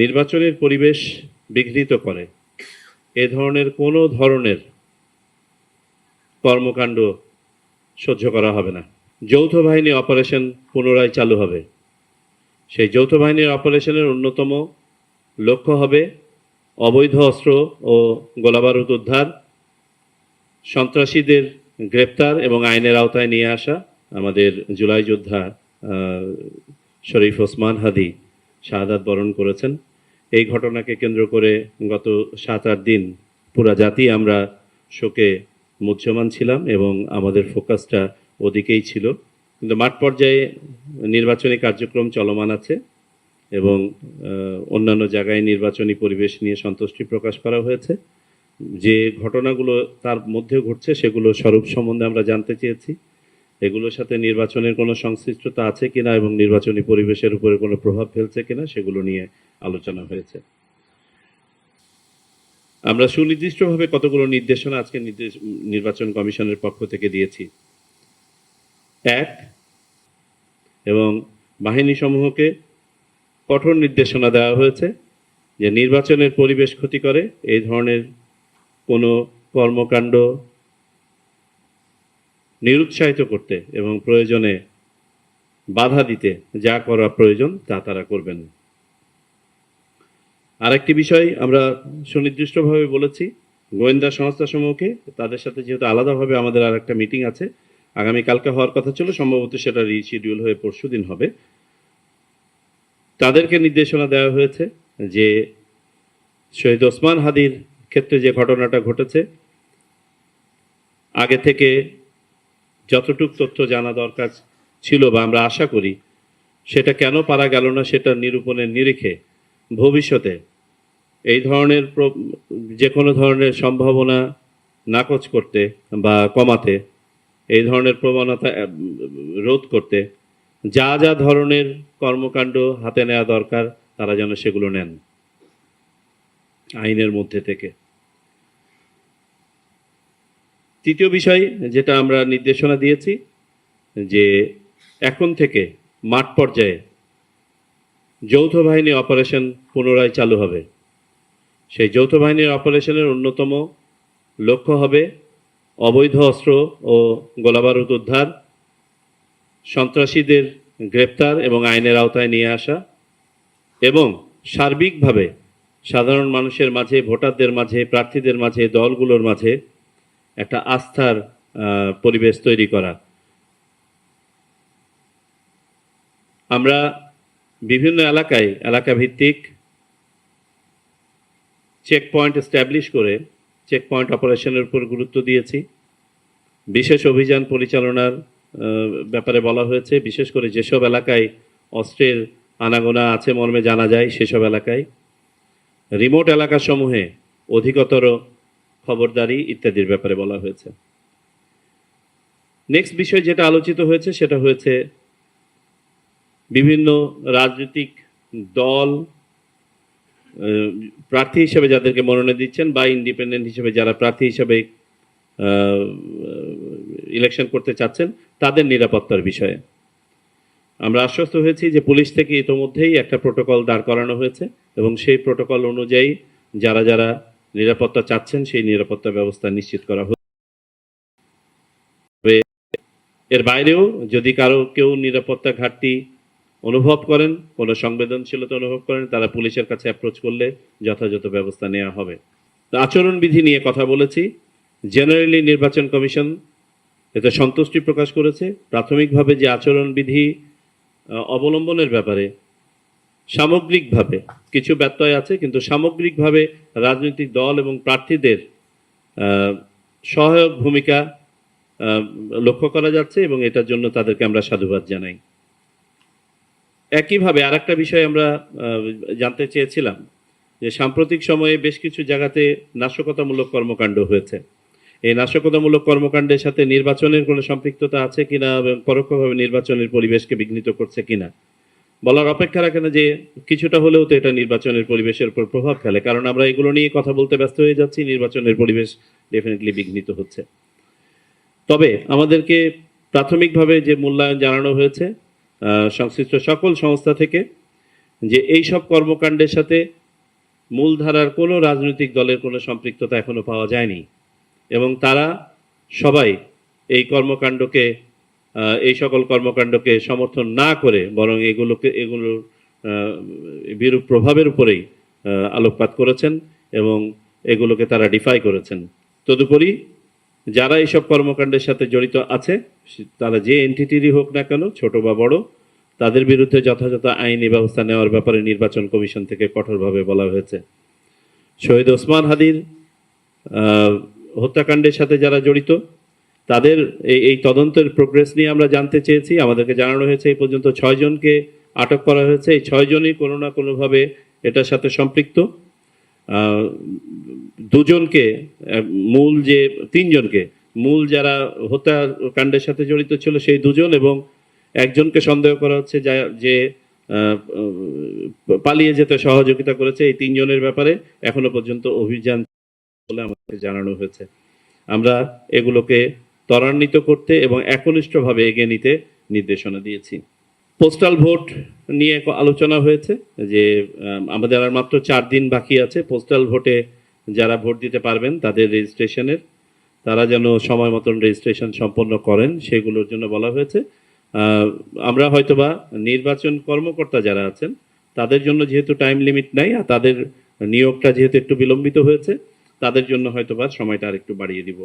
নির্বাচনের পরিবেশ বিঘ্নিত করে। এ ধরনের কোনো ধরনের কর্মকাণ্ড সহ্য করা হবে না। যৌথ বাহিনী অপারেশন পুনরায় চালু হবে। সেই যৌথ বাহিনীর অপারেশনের অন্যতম লক্ষ্য হবে অবৈধ অস্ত্র ও গোলাবারুদ উদ্ধার, সন্ত্রাসীদের গ্রেপ্তার এবং আইনের আওতায় নিয়ে আসা। আমাদের জুলাই যোদ্ধা শরীফ ওসমান হাদি শাহাদাত বরণ করেছেন। এই ঘটনাকে কেন্দ্র করে গত সাত, আট দিন পুরা জাতি আমরা শোকে মুহ্যমান ছিলাম এবং আমাদের ফোকাসটা ওদিকেই ছিল। কিন্তু মাঠ পর্যায়ে নির্বাচনী কার্যক্রম চলমান আছে এবং অন্যান্য জায়গায় নির্বাচনী পরিবেশ নিয়ে সন্তুষ্টি প্রকাশ করা হয়েছে। যে ঘটনাগুলো তার মধ্যে ঘটছে সেগুলো স্বরূপ সম্বন্ধে আমরা জানতে চেয়েছি। এগুলোর সাথে নির্বাচনের কোনো সংশ্লিষ্টতা আছে কিনা এবং নির্বাচনী পরিবেশের উপরে কোনো প্রভাব ফেলছে কিনা সেগুলো নিয়ে আলোচনা হয়েছে। আমরা সুনির্দিষ্টভাবে কতগুলো নির্দেশনা আজকে নির্দেশ, নির্বাচন কমিশনের পক্ষ থেকে দিয়েছি। এক, এবং বাহিনী সমূহকে কঠোর নির্দেশনা দেওয়া হয়েছে যে নির্বাচনের পরিবেশ ক্ষতি করে এই ধরনের কোনো কর্মকাণ্ড নিরুৎসাহিত করতে এবং প্রয়োজনে বাধা দিতে যা করা প্রয়োজন তা তারা করবেন। আরেকটি বিষয় আমরা সুনির্দিষ্টভাবে বলেছি, গোয়েন্দা সংস্থাসমূহকে, তাদের সাথে যেহেতু আলাদাভাবে আমাদের আর একটা মিটিং আছে, আগামী কালকে হওয়ার কথা ছিল, সম্ভবত সেটা রিশিডিউল হয়ে পরশু দিন হবে। তাদেরকে নির্দেশনা দেওয়া হয়েছে যে, শহীদ ওসমান হাদির ক্ষেত্রে যে ঘটনাটা ঘটেছে, আগে থেকে যতটুক তথ্য জানা দরকার ছিল বা আমরা আশা করি, সেটা কেন পারা গেল না সেটা নিরূপণের নিরিখে ভবিষ্যতে এই ধরনের যে কোনো ধরনের সম্ভাবনা নাকচ করতে বা কমাতে, এই ধরনের প্রবণতা রোধ করতে যা যা ধরনের কর্মকাণ্ড হাতে নেওয়া দরকার, তারা যেন সেগুলো নেন আইনের মধ্যে থেকে। তৃতীয় বিষয় যেটা আমরা নির্দেশনা দিয়েছি, যে এখন থেকে মাঠ পর্যায়ে যৌথ বাহিনী অপারেশন পুনরায় চালু হবে। সেই যৌথ বাহিনীর অপারেশনের অন্যতম লক্ষ্য হবে অবৈধ অস্ত্র ও গোলাবারুদ উদ্ধার, সন্ত্রাসীদের গ্রেপ্তার এবং আইনের আওতায় নিয়ে আসা এবং সার্বিকভাবে সাধারণ মানুষের মাঝে, ভোটারদের মাঝে, প্রার্থীদের মাঝে, দলগুলোর মাঝে একটা আস্থার পরিবেশ তৈরি করা। আমরা বিভিন্ন এলাকায় এলাকা ভিত্তিক চেক পয়েন্ট এস্টাবলিশ করে চেক পয়েন্ট অপারেশনের উপর গুরুত্ব দিয়েছি। বিশেষ অভিযান পরিচালনার ব্যাপারে বলা হয়েছে। বিশেষ করে যেসব এলাকায় অস্ত্রের আনাগোনা আছে মর্মে জানা যায়, সেসব এলাকায়। রিমোট এলাকাসমূহে অধিকতর খবরদারি ইত্যাদির ব্যাপারে বলা হয়েছে। নেক্সট বিষয় যেটা আলোচিত হয়েছে, সেটা হয়েছে বিভিন্ন রাজনৈতিক দল প্রার্থী হিসেবে যাদেরকে মনোনয়ন দিচ্ছেন বা ইন্ডিপেন্ডেন্ট হিসেবে যারা প্রার্থী হিসেবে ইলেকশন করতে চাচ্ছেন, তাদের নিরাপত্তার বিষয়ে। আমরা আশ্বস্ত হয়েছি যে পুলিশ থেকে ইতোমধ্যেই একটা প্রোটোকল দাঁড় করানো হয়েছে এবং সেই প্রোটোকল অনুযায়ী যারা যারা নিরাপত্তা চাচ্ছেন, সেই নিরাপত্তা ব্যবস্থা নিশ্চিত করা হবে এর বাইরেও যদি কারও কেউ নিরাপত্তা ঘাটতি অনুভব করেন, কোনো সংবেদনশীলতা অনুভব করেন, তারা পুলিশের কাছে অ্যাপ্রোচ করলে যথাযথ ব্যবস্থা নেওয়া হবে। আচরণবিধি নিয়ে কথা বলেছি। জেনারেলি নির্বাচন কমিশন এতে সন্তুষ্টি প্রকাশ করেছে। প্রাথমিকভাবে যে আচরণবিধি অবলম্বনের ব্যাপারে সামগ্রিকভাবে, কিছু ব্যত্যয় আছে, কিন্তু সামগ্রিকভাবে রাজনৈতিক দল এবং প্রার্থীদের সহায়ক ভূমিকা লক্ষ্য করা যাচ্ছে এবং এটার জন্য তাদেরকে আমরা সাধুবাদ জানাই। একইভাবে আরেকটা বিষয় আমরা জানতে চেয়েছিলাম যে সাম্প্রতিক সময়ে বেশ কিছু জায়গাতে নাশকতামূলক কর্মকাণ্ড হয়েছে। এই নাশকতামূলক কর্মকাণ্ডের সাথে নির্বাচনের কোনো সম্পৃক্ততা আছে কিনা এবং পরোক্ষভাবে নির্বাচনের পরিবেশকে বিঘ্নিত করছে কিনা? বলার অপেক্ষা রাখে না যে কিছুটা হলেও তো এটা নির্বাচনের পরিবেশের উপর প্রভাব ফেলে, কারণ আমরা এগুলো নিয়ে কথা বলতে ব্যস্ত হয়ে যাচ্ছি, নির্বাচনের পরিবেশ ডেফিনেটলি বিঘ্নিত হচ্ছে। তবে আমাদেরকে প্রাথমিকভাবে যে মূল্যায়ন জানানো হয়েছে সংশ্লিষ্ট সকল সংস্থা থেকে, যে এই সব কর্মকাণ্ডের সাথে মূলধারার কোনো রাজনৈতিক দলের কোনো সম্পৃক্ততা এখনও পাওয়া যায়নি, এবং তারা সবাই এই কর্মকাণ্ডকে এই সকল কর্মকাণ্ডকে সমর্থন না করে বরং এগুলোকে, এগুলোর বিরূপ প্রভাবের উপরেই আলোকপাত করেছেন এবং এগুলোকে তারা ডিফাই করেছেন। তদুপরি যারা এইসব কর্মকাণ্ডের সাথে জড়িত আছে তারা যে এনটিটিরই হোক না কেন, ছোট বা বড়, তাদের বিরুদ্ধে যথাযথ আইনি ব্যবস্থা নেওয়ার ব্যাপারে নির্বাচন কমিশন থেকে কঠোরভাবে বলা হয়েছে। শহীদ ওসমান হাদির হত্যাকাণ্ডের সাথে যারা জড়িত তাদের এই তদন্তের প্রোগ্রেস নিয়ে আমরা জানতে চেয়েছি। আমাদেরকে জানানো হয়েছে এই পর্যন্ত ছয়জনকে আটক করা হয়েছে। এই ছয়জনই কোনো না কোনোভাবে এটার সাথে সম্পৃক্ত। দুজনকে মূল যে, তিনজনকে, মূল যারা হত্যাকাণ্ডের সাথে জড়িত ছিল সেই দুজন এবং একজনকে সন্দেহ করা হচ্ছে যা- যে পালিয়ে যেতে সহযোগিতা করেছে এই তিনজনের ব্যাপারে। এখনও পর্যন্ত অভিযান বলে আমাদের জানানো হয়েছে। আমরা এগুলোকে ত্বরান্বিত করতে এবং একনিষ্ঠভাবে এগিয়ে নিতে নির্দেশনা দিয়েছি। পোস্টাল ভোট নিয়ে আলোচনা হয়েছে যে আমাদের আর মাত্র চার দিন বাকি আছে। পোস্টাল ভোটে যারা ভোট দিতে পারবেন তাদের রেজিস্ট্রেশনের, তারা যেন সময় মতন রেজিস্ট্রেশন সম্পন্ন করেন, সেগুলোর জন্য বলা হয়েছে। আমরা হয়তোবা নির্বাচন কর্মকর্তা যারা আছেন, তাদের জন্য যেহেতু টাইম লিমিট নাই, আর তাদের নিয়োগটা যেহেতু একটু বিলম্বিত হয়েছে, তাদের জন্য হয়তোবা সময়টা আর একটু বাড়িয়ে দিব।